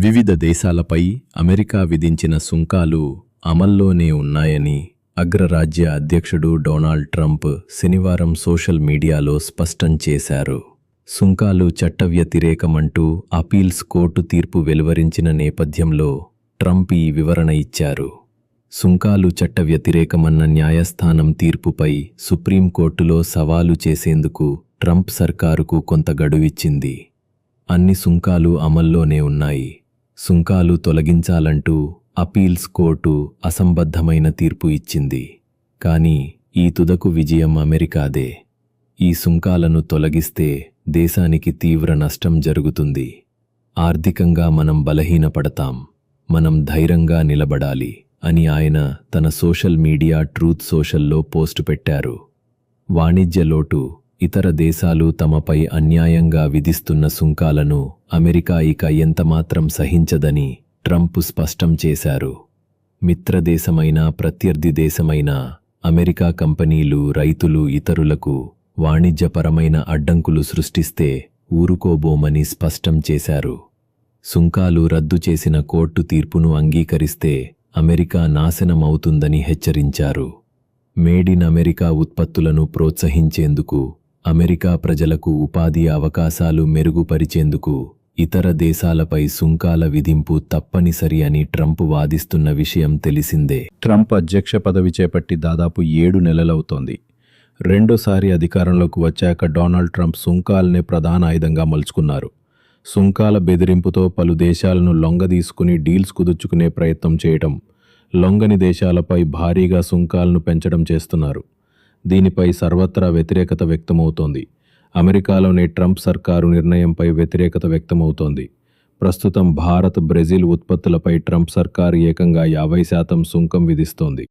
వివిధ దేశాలపై అమెరికా విధించిన సుంకాలు అమల్లోనే ఉన్నాయని అగ్రరాజ్య అధ్యక్షుడు డొనాల్డ్ ట్రంప్ శనివారం సోషల్ మీడియాలో స్పష్టం చేశారు. సుంకాలు చట్ట వ్యతిరేకమంటూ అపీల్స్ కోర్టు తీర్పు వెలువరించిన నేపథ్యంలో ట్రంప్ ఈ వివరణ ఇచ్చారు. సుంకాలు చట్ట వ్యతిరేకమన్న న్యాయస్థానం తీర్పుపై సుప్రీంకోర్టులో సవాలు చేసేందుకు ట్రంప్ సర్కారుకు కొంత గడువిచ్చింది. అన్ని సుంకాలు అమల్లోనే ఉన్నాయి. సుంకాలు తొలగించాలంటూ అపీల్స్ కోర్టు అసంబద్ధమైన తీర్పు ఇచ్చింది. కానీ ఈ తుదకు విజయం అమెరికాదే. ఈ సుంకాలను తొలగిస్తే దేశానికి తీవ్ర నష్టం జరుగుతుంది. ఆర్థికంగా మనం బలహీనపడతాం. మనం ధైర్యంగా నిలబడాలి అని ఆయన తన సోషల్ మీడియా ట్రూత్ సోషల్లో పోస్టు పెట్టారు. వాణిజ్య లోటు ఇతర దేశాలు తమపై అన్యాయంగా విధిస్తున్న సుంకాలను అమెరికా ఇక ఎంతమాత్రం సహించదని ట్రంప్ స్పష్టం చేశారు. మిత్రదేశమైన ప్రత్యర్థి దేశమైన అమెరికా కంపెనీలు రైతులు ఇతరులకు వాణిజ్యపరమైన అడ్డంకులు సృష్టిస్తే ఊరుకోబోమని స్పష్టం చేశారు. సుంకాలు రద్దు చేసిన కోర్టు తీర్పును అంగీకరిస్తే అమెరికా నాశనమవుతుందని హెచ్చరించారు. మేడ్ ఇన్ అమెరికా ఉత్పత్తులను ప్రోత్సహించేందుకు అమెరికా ప్రజలకు ఉపాధి అవకాశాలు మెరుగుపరిచేందుకు ఇతర దేశాలపై సుంకాల విధింపు తప్పనిసరి అని ట్రంప్ వాదిస్తున్న విషయం తెలిసిందే. ట్రంప్ అధ్యక్ష పదవి చేపట్టి దాదాపు ఏడు నెలలవుతోంది. రెండోసారి అధికారంలోకి వచ్చాక డొనాల్డ్ ట్రంప్ సుంకాలనే ప్రధాన ఆయుధంగా మలుచుకున్నారు. సుంకాల బెదిరింపుతో పలు దేశాలను లొంగదీసుకుని డీల్స్ కుదుర్చుకునే ప్రయత్నం చేయటం లొంగని దేశాలపై భారీగా సుంకాలను పెంచడం చేస్తున్నారు. దీనిపై సర్వత్రా వ్యతిరేకత వ్యక్తమవుతోంది. అమెరికాలోని ట్రంప్ సర్కారు నిర్ణయంపై వ్యతిరేకత వ్యక్తమవుతోంది. ప్రస్తుతం భారత్ బ్రెజిల్ ఉత్పత్తులపై ట్రంప్ సర్కారు ఏకంగా యాభై శాతం సుంకం విధిస్తోంది.